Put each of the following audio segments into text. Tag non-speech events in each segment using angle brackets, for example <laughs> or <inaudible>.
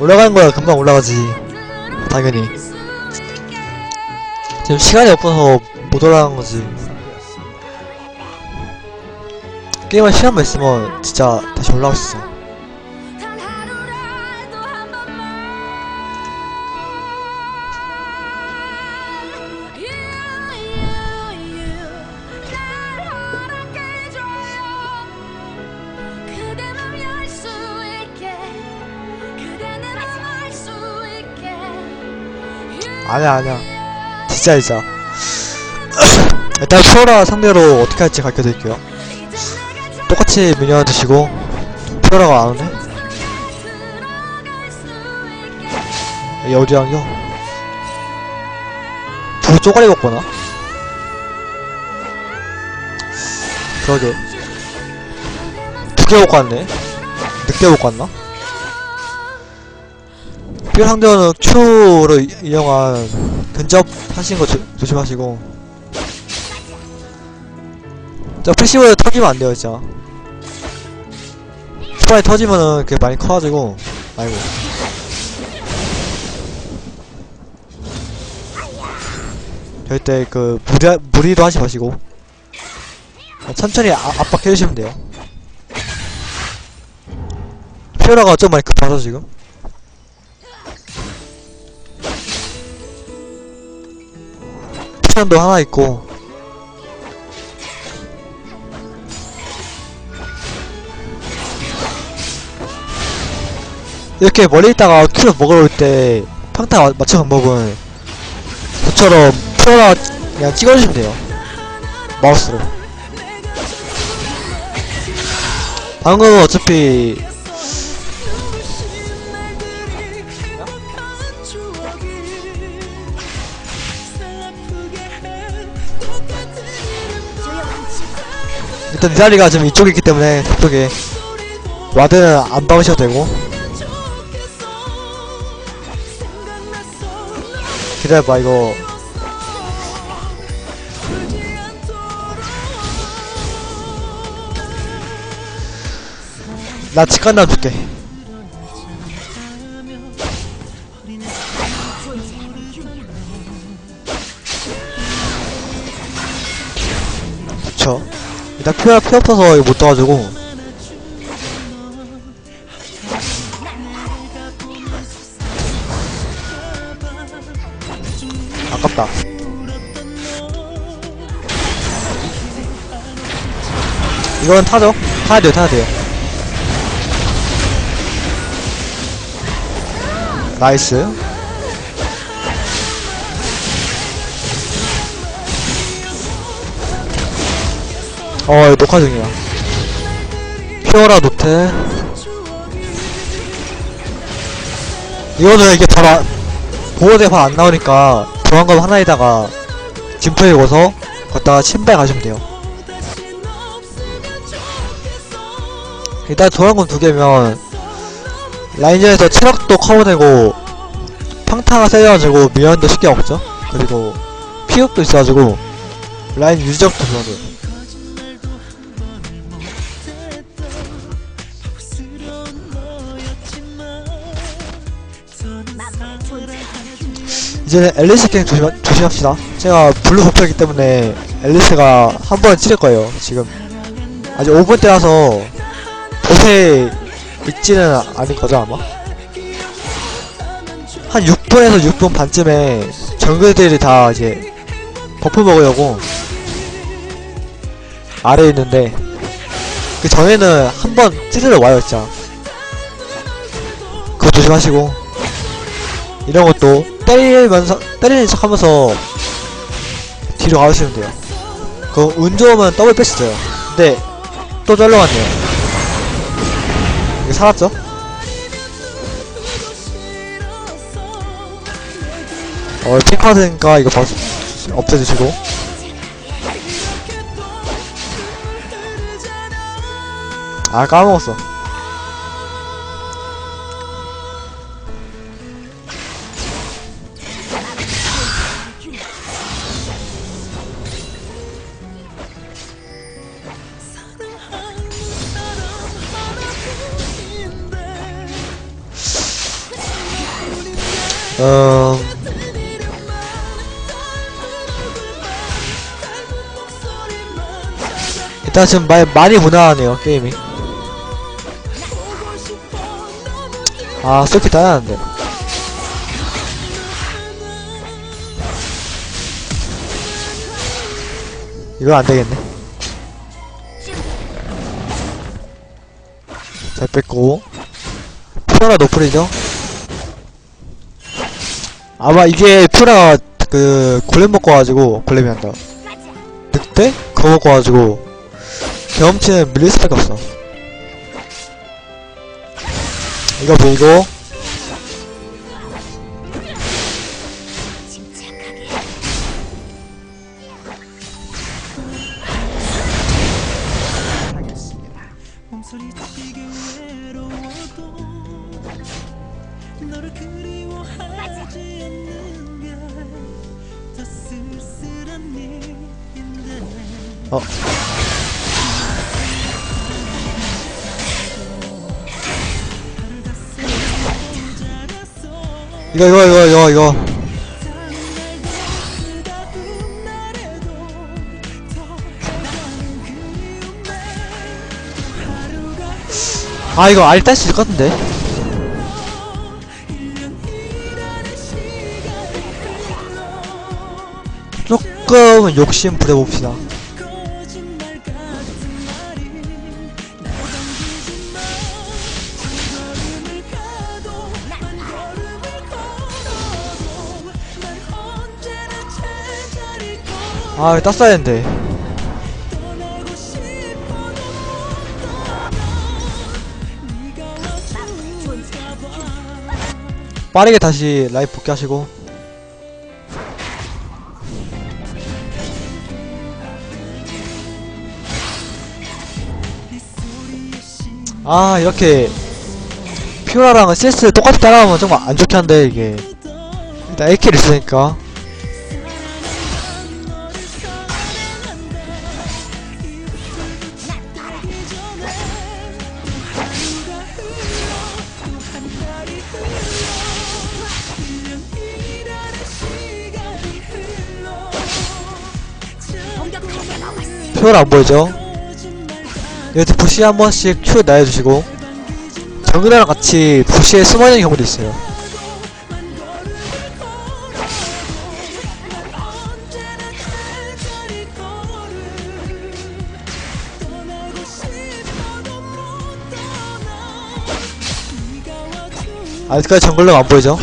올라가는 거야. 금방 올라가지. 당연히. 지금 시간이 없어서 못 올라간 거지. 게임할 시간만 있으면 진짜 다시 올라갈 수 있어 아니야 아니야 진짜 진짜 <coughs> 일단 피오라 상대로 어떻게 할지 가르쳐드릴게요 똑같이 미니언 드시고 피오라가 안 오네 어디랑요? 불 쪼가리 먹거나? 그러게 두개 먹고 왔네 늦게 먹고 왔나? 뼈 상대는 이- 이용한 근접 하시는 거 조, 조심하시고 자 패시브에 터지면 안 돼요 진짜 초반에 터지면은 그게 많이 커가지고 아이고 절대 그 무리 무리도 하지 마시고 천천히 아, 압박해주시면 돼요. 피오라가 좀 많이 급하죠 지금. 피션도 하나 있고. 이렇게 멀리 있다가 큐를 먹으러 올 때 평타 마- 맞춰 방법은 저처럼 피오라 그냥 찍어주시면 돼요. 마우스로. 방금은 어차피 일단 이 자리가 지금 이쪽에 있기 때문에 저쪽에 와드는 안 박으셔도 되고. 기다려봐 이거. 나 직관남 줄게. 그쵸 일단 표, 표 없어서 이거 못 떠가지고. 아깝다. 이건 타죠? 타야 돼요 타야 돼요. 나이스 어 녹화 중이야. 피오라 노트 이거는 이게 바로 안- 보호대 바로 안 나오니까 도망가면 하나에다가 진포에 입어서 걷다가 신발 가시면 돼요. 일단 도랑금 두 개면 라인전에서 체력도 커버되고 평타가 세져가지고 미연도 쉽게 먹죠. 그리고 피흡도 있어가지고 라인 유지력도 좋아져요 이제는 앨리스 게임 조심, 조심합시다. 제가 블루 버프이기 때문에 앨리스가 한 번 찌를 거예요 지금. 아직 5분 때라서 옷에 있지는 않을 거죠 아마? 한 6분에서 6분 반쯤에 정글들이 다 이제 버프 먹으려고 아래에 있는데 그 전에는 한 번 찌르러 와요 진짜. 그거 조심하시고. 이런 것도 때리면서 때리는 척 하면서 뒤로 가주시면 돼요 그거 운 좋으면 더블 패스져요 근데 또 잘려갔네요 이거 살았죠? 어, 핑카드니까 이거 봐, 없애주시고. 아, 까먹었어. 음, 일단 지금 마, 많이 무난하네요, 게임이. 아, 솔직히 따야하는데. 이거 안 되겠네. 잘 뺐고. 퓨어라 노플이죠? 아마 이게 퓨어라가 그, 골렘 먹고 와가지고, 골렘이 한다. 늑대? 그거 먹고 와가지고, 경험치는 밀릴 수밖에 없어. 이거 밀고, 어. 이거, 이거, 이거, 이거, 이거. 아, 이거 알딸 수 있을 것 같은데. 1년이라는 시간이 흘러 조금은 욕심 부려봅시다. 아, 땄어야 했는데. 빠르게 다시 라이브 복귀하시고. 아, 이렇게. 퓨어라랑은 CS 똑같이 따라가면 좀안 좋긴 한데, 이게. 일단 AK를 있으니까. 퓨어라 안 보이죠? 거짓말 이렇게 부시 한 번씩 큐 날려주시고. 정글이랑 같이 부시에 숨어있는 경우도 있어요. 아직까지 정글러 안 보이죠?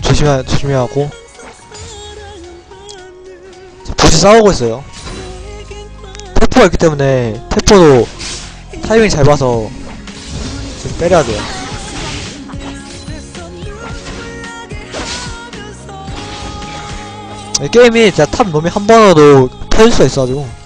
조심해, 조심해하고. 자, 부시 싸우고 있어요. 태포가 있기 때문에, 태포도 타이밍 잘 봐서 좀 때려야 돼요. 이 게임이 진짜 탑 놈이 한 번으로도 터질 수가 있어가지고.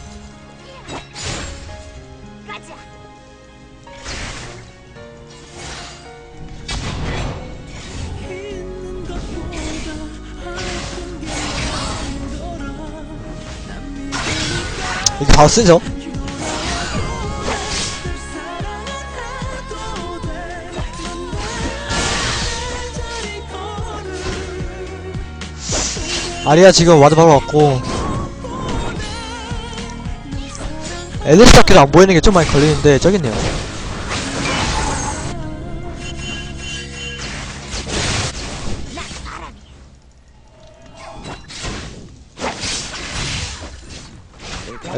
바로 쓰죠? 아리아 지금 와드 바로 왔고. 엘리스 밖에도 안 보이는 게 좀 많이 걸리는데, 저기 있네요.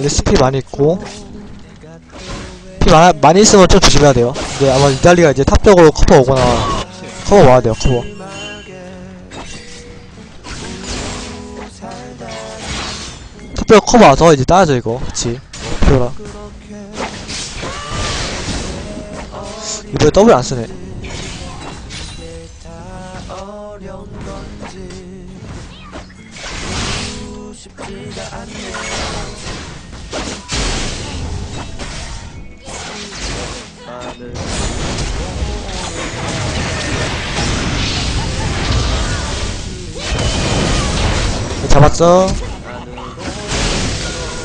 엘리스 피 많이 있고. 피 많아, 많이 있으면 좀 조심해야 돼요. 근데 아마 이달리가 이제 탑 쪽으로 커버 오거나, 커버 와야 돼요, 커버. 탑쪽 커버 와서 이제 따야죠, 이거. 그치. 피오라. 이번에 더블 안 쓰네. 잡았어.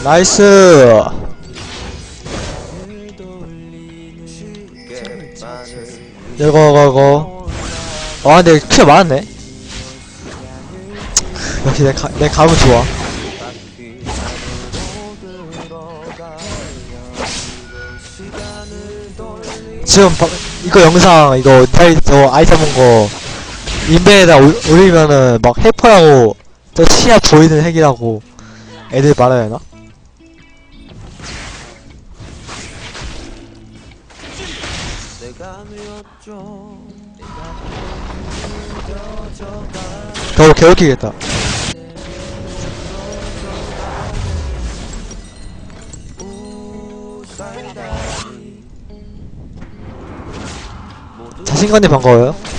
나이스. 이거, 이거, 이거. 아, 근데 피가 많았네. <laughs> 역시 내, 가, 내 감은 좋아 지금 바, 이거 영상 이거 타이 저 아이 잡은 거 인벤에다 올- 올리면은 막 해퍼라고 저 시야 보이는 핵이라고 애들 말아야 하나? 더 개웃기겠다 자신감이 반가워요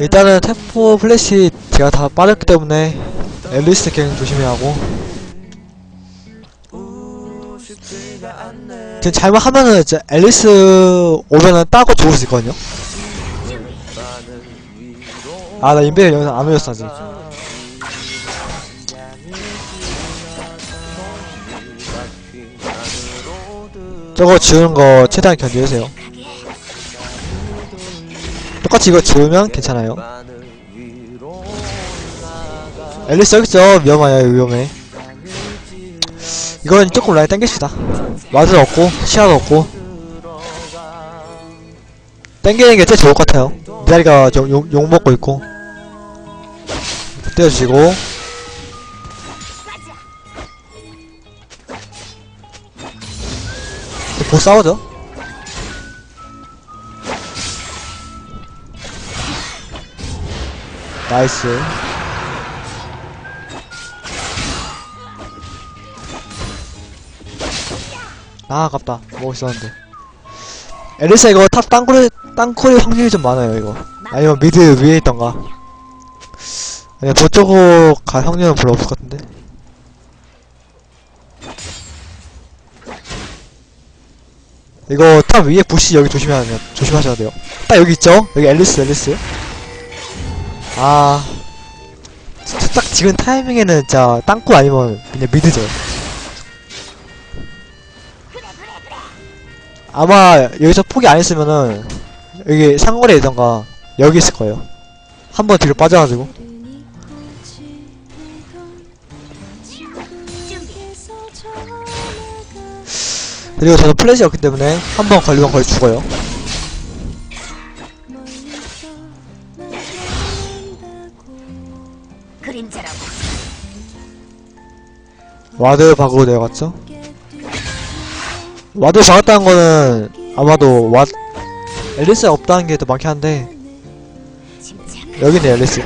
일단은 템포 플래시 제가 다 빠졌기 때문에 앨리스 갱 조심해야 하고. 지금 잘못하면은 이제 앨리스 오면은 따고 죽을 수 있거든요. 아 나 인베 영상 안 올렸어 아직. 저거 지우는 거 최대한 견디세요 똑같이 이거 지우면 괜찮아요. 앨리스 여기 있어 위험해요 위험해. 이건 조금 라인 땡깁시다. 와드도 없고 시야도 없고. 땡기는 게 제일 좋을 것 같아요. 미다리가 좀 욕, 욕 먹고 있고. 떼어주시고. 보 싸우죠 나이스. 아 아깝다. 있었는데. 에리사 이거 탑 땅굴 땅굴일 확률이 좀 많아요 이거. 아니면 미드 위에 있던가. 아니 저쪽으로 갈 확률은 별로 없을 것 같은데. 이거 탑 위에 부시 여기 조심해야 돼요. 조심하셔야 돼요. 딱 여기 있죠? 여기 앨리스 앨리스 아 진짜 딱 지금 타이밍에는 진짜 땅굴 아니면 그냥 미드죠 아마 여기서 포기 안 했으면은 여기 상거리에 있던가 여기 있을 거예요. 한 번 뒤로 빠져가지고 그리고 저는 플래시였기 때문에 한 번 걸리면 거의 죽어요. 와드 박으로 내려갔죠. 와드 박았다는 거는 아마도 와 앨리스가 없다는 게 더 많긴 한데 여기는 앨리스.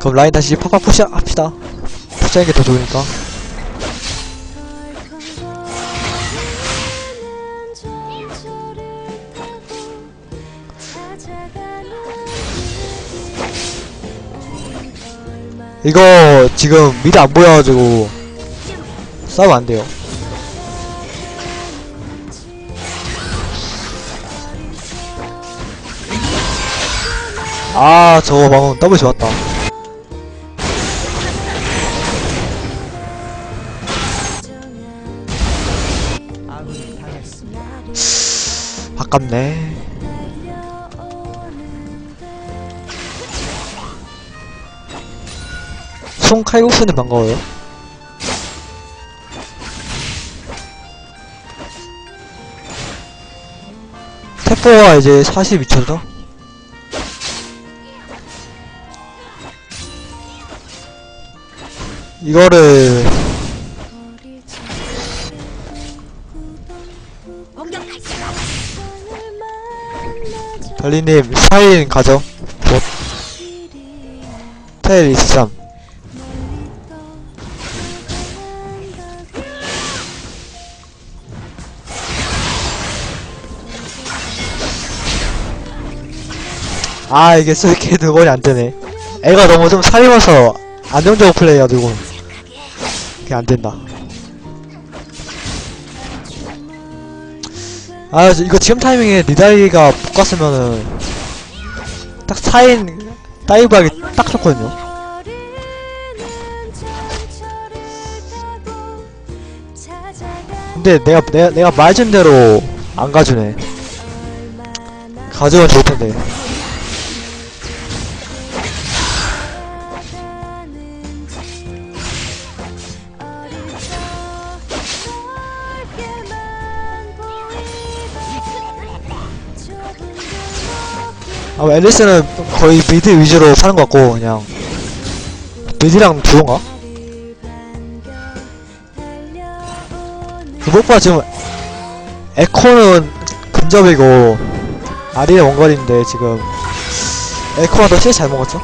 그럼 라인 다시 팍팍 푸시 합시다. 푸시하는 게 더 좋으니까. 이거 지금 미드 안 보여가지고 싸우면 안 돼요. 아 저거 방금 더블 좋았다. 아깝네. 송 칼국수는 반가워요. 태포가 이제 42초죠? 이거를 달리님 4인 가죠. 뭐 테일 23. 아 이게 쓸게 두번이 안 되네. 애가 너무 좀 살리면서 안정적으로 플레이해가지고 그게 안 된다. 아 이거 지금 타이밍에 니다리가 못 갔으면은 딱 4인 다이브 하기 딱 좋거든요. 근데 내가 내가 내가 말준 대로 안 가주네. 가져가면 좋을 텐데. 아, 앨리스는 거의 미드 위주로 사는 것 같고, 그냥. 미드랑 듀오인가? 그 무엇보다 지금, 에코는 근접이고, 아리는 원거리인데, 지금. 에코가 더 CS 잘 먹었죠?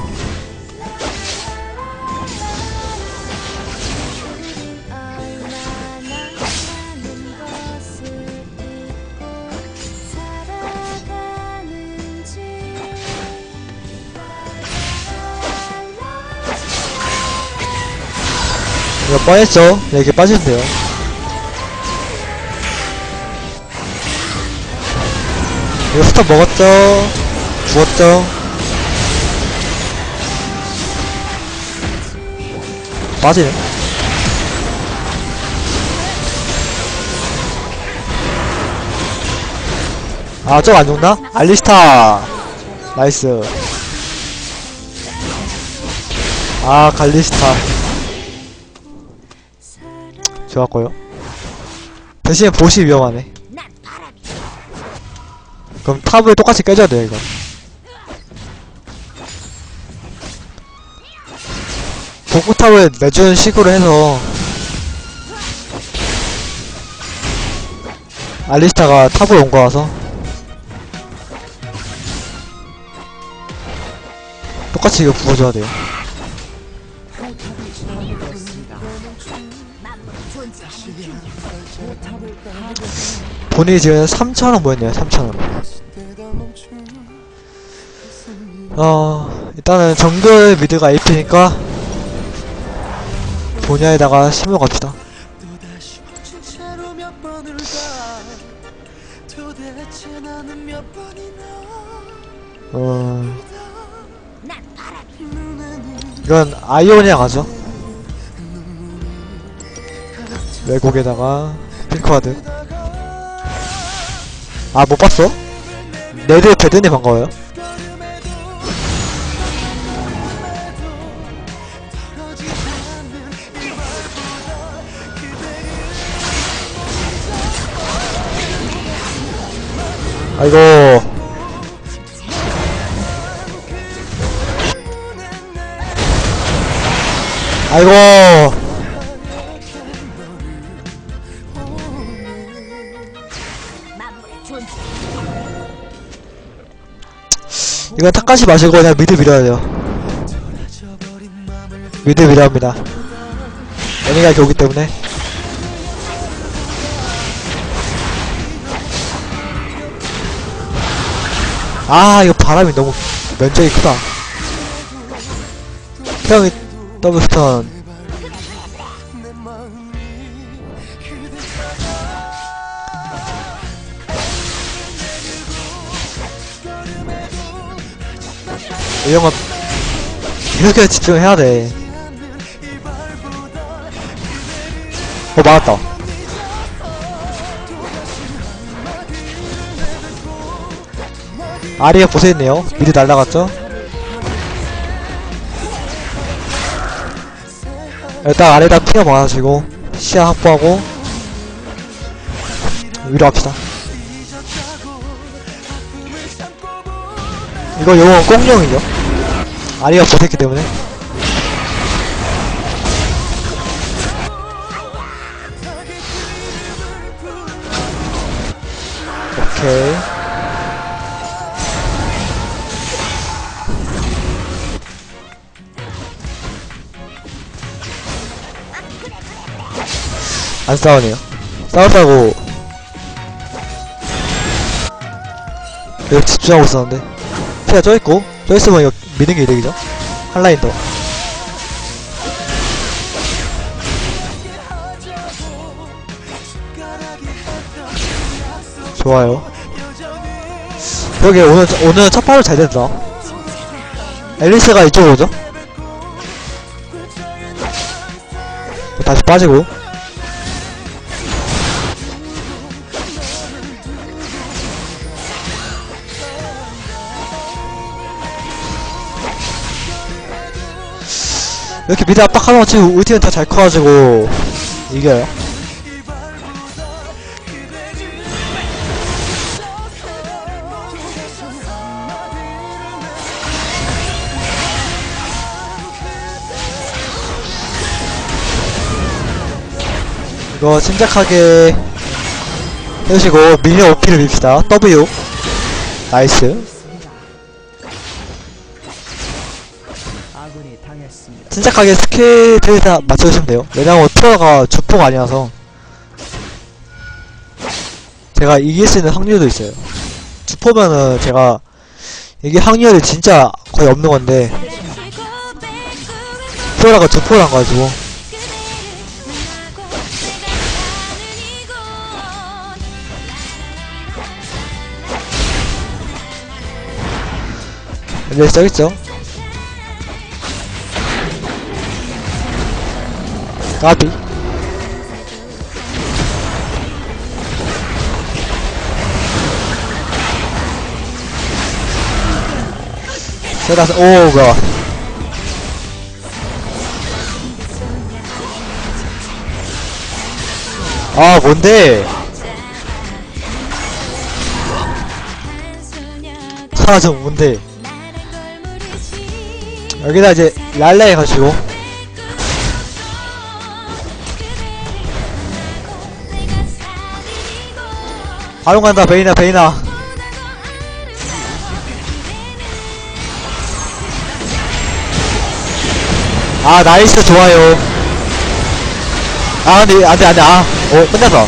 이거 뻔했죠? 네, 이렇게 빠지면 돼요. 이거 스탑 먹었죠? 죽었죠? 빠지네. 아, 저거 안 죽나? 알리스타! 나이스. 아, 갈리스타. 좋았고요. 대신에 보시 위험하네. 그럼 탑을 똑같이 깨줘야 돼요, 이거. 복구탑을 내주는 식으로 해서 알리스타가 탑을 온 거라서 똑같이 이거 부어줘야 돼요. 본인이 지금 3,000원 모였네요, 3,000원. 어, 일단은 정글 미드가 AP니까 본야에다가 심어 갑시다. 어, 이건 아이오니아 가죠. 외국에다가 핑크와드. 아, 못 봤어? 네드 배드님 반가워요. 아이고. 아이고. 이건 탁까지 마시고 그냥 미드 밀어야 돼요. 미드 밀어야 합니다. 애니가 이렇게 오기 때문에. 아, 이거 바람이 너무 면적이 크다. 태형이 더블 스턴. 이런 거 이렇게 집중해야 돼. 어, 막았다. 아리가 고생했네요. 미드 날라갔죠? 일단 아래다 피가 많아지고 시야 확보하고 위로 갑시다. 이거 요거 꽁룡이죠? 아리가 못했기 때문에. 오케이. 안 싸우네요. 싸웠다고. 여기 집중하고 있었는데. 피가 쪄있고 쪄있으면 이거 미는 게 이득이죠? 한 라인 더. 좋아요. 그러게 오늘 오늘 첫 판을 잘 됐다. 앨리스가 이쪽으로 오죠? 다시 빠지고 이렇게 미드 거 치고 우티는 더잘 커가지고 이겨요. 이거 침착하게 해주시고 밀려 오피를 밉시다. W. 나이스 침착하게 스킬들 다 맞춰주시면 돼요 왜냐면 트러가 주포가 아니라서 제가 이길 수 있는 확률도 있어요 주포면은 제가 이게 확률이 진짜 거의 없는 건데 트러가 주포란 가지고 네, 시작했죠? 까비. 세라스, 오, 뭐야. 아, 뭔데? 사라져, 뭔데? 여기다 이제 랄라 해가지고. 바로 간다, 베이나, 베이나. 아, 나이스, 좋아요. 아, 근데, 안 돼, 안 돼, 아. 오, 끝났어.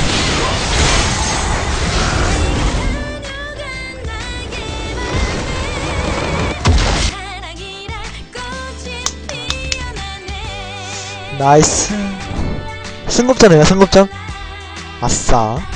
나이스. 승급전이에요, 승급전. 아싸.